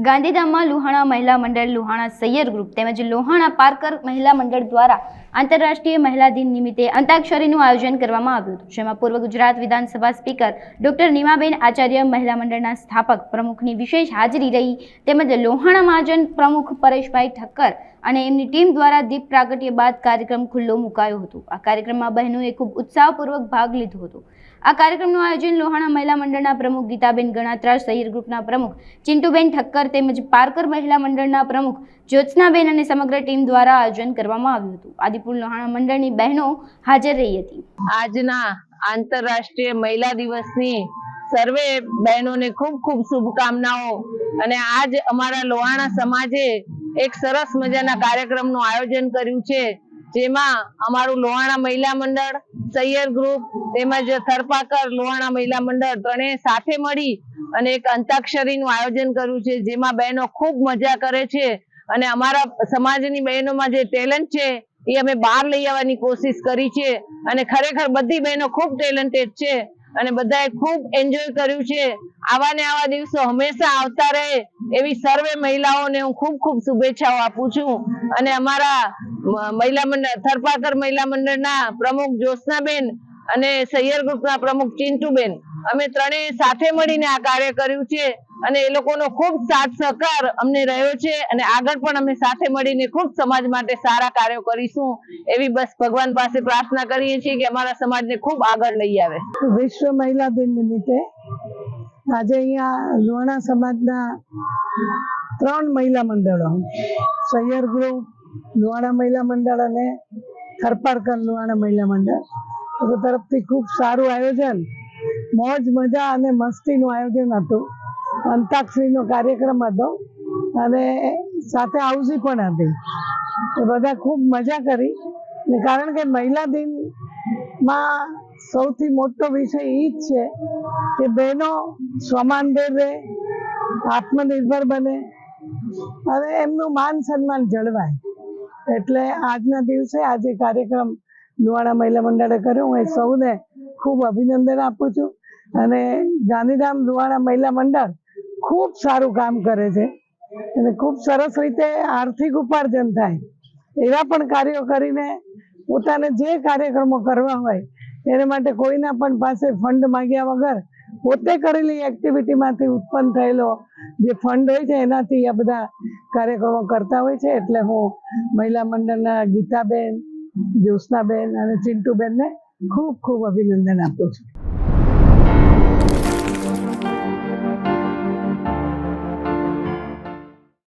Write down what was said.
ગાંધીધામમાં લુહાણા મહિલા મંડળ લુહાણા સૈયર ગ્રુપ તેમજ લોહાણા પાર્કર મહિલા મંડળ દ્વારા આંતરરાષ્ટ્રીય મહિલા દિન નિમિત્તે અંતાક્ષરીનું આયોજન કરવામાં આવ્યું હતું, જેમાં પૂર્વ ગુજરાત વિધાનસભા સ્પીકર ડોક્ટર નીમાબેન આચાર્ય મહિલા મંડળના સ્થાપક પ્રમુખની વિશેષ હાજરી રહી, તેમજ લોહાણા મહાજન પ્રમુખ પરેશભાઈ ઠક્કર અને એમની ટીમ દ્વારા દીપ પ્રાગટ્ય બાદ કાર્યક્રમ ખુલ્લો મુકાયો હતો. આ કાર્યક્રમમાં બહેનોએ ખૂબ ઉત્સાહપૂર્વક ભાગ લીધો હતો. આ કાર્યક્રમનું આયોજન લોહાણા મહિલા મંડળના પ્રમુખ ગીતાબેન ગણાત્રા, સહિર ગ્રુપના પ્રમુખ ચિંટુબેન ઠક્કર તેમજ પારકર મહિલા મંડળના પ્રમુખ જ્યોત્સનાબેન અને સમગ્ર ટીમ દ્વારા આયોજન કરવામાં આવ્યું હતું. આદિપુર લોહાણા મંડળની બહેનો હાજર રહી હતી. આજના આંતરરાષ્ટ્રીય મહિલા દિવસની સર્વે બહેનોને ખૂબ ખૂબ શુભકામનાઓ અને આજ અમારા લોહાણા સમાજે એક સરસ મજાના કાર્યક્રમનું આયોજન કર્યું છે, જેમાં અમારું લોહાણા મહિલા મંડળ, સૈયર ગ્રુપ તેમજ થરપાકર લોહાણા મહિલા મંડળ ત્રણેય સાથે મળી અને એક અંતાક્ષરીનું આયોજન કર્યું છે, જેમાં બહેનો ખૂબ મજા કરે છે અને અમારા સમાજની બહેનોમાં જે ટેલેન્ટ છે એ અમે બહાર લઈ આવવાની કોશિશ કરી છે અને ખરેખર બધી બહેનો ખૂબ ટેલેન્ટેડ છે અને બધાએ ખૂબ એન્જોય કર્યું છે. આવા ને આવા દિવસો હંમેશા આવતા રહે એવી સર્વે મહિલાઓને હું ખૂબ ખૂબ શુભેચ્છાઓ આપું છું. અને અમારા મહિલા મંડળ થરપાકર મહિલા મંડળના પ્રમુખ જ્યોત્સનાબેન અને સૈયર ગ્રુપના પ્રમુખ ચિંટુબેન, અમે ત્રણેય સાથે મળીને આ કાર્ય કર્યું છે. અને એ લોકોનો ખૂબ સાથ સહકાર અમને રહ્યો છે અને આગળ પણ અમે સાથે મળીને ખૂબ સમાજ માટે સારા કાર્યો કરીશું એવી બસ ભગવાન પાસે પ્રાર્થના કરીએ છીએ કે અમારા સમાજને ખૂબ આગળ લઈ આવે. વિશ્વ મહિલા દિન નિમિત્તે આજે અહીંયા લોહાણા સમાજના ત્રણ મહિલા મંડળો, સૈયર ગ્રુપ, લોહાણા મહિલા મંડળ અને થરપારકર લોહાણા મહિલા મંડળ. તરફથી ખૂબ સારું આયોજન, મોજ, મજા અને મસ્તીનું આયોજન હતું. અંતાક્ષરીનો કાર્યક્રમ હતો. અને સાથે હાઉસી પણ હતી. તો બધા ખૂબ મજા કરી. ને કારણ કે મહિલા દિનમાં સૌથી મોટો વિષય એ જ છે કે બહેનો સ્વમાનભેર રહે, આત્મનિર્ભર બને અને એમનું માન સન્માન જળવાય. એટલે આજના દિવસે આજે કાર્યક્રમ લુવાણા મહિલા મંડળે કર્યો. હું એ સૌને ખૂબ અભિનંદન આપું છું. અને ગાંધીધામ લુવાણા મહિલા મંડળ ખૂબ સારું કામ કરે છે અને ખૂબ સરસ રીતે આર્થિક ઉપાર્જન થાય. એવા પણ કાર્યો કરીને પોતાને જે કાર્યક્રમો કરવા હોય, એને માટે કોઈના પણ પાસે ફંડ માંગ્યા વગર પોતે કરેલી એક્ટિવિટીમાંથી ઉત્પન્ન થયેલો જે ફંડ હોય છે, એનાથી આ બધા કાર્યક્રમો કરતા હોય છે. એટલે હું મહિલા મંડળના ગીતાબેન, જ્યોત્સનાબેન અને ચિંટુબેનને ખૂબ ખૂબ અભિનંદન આપું છું.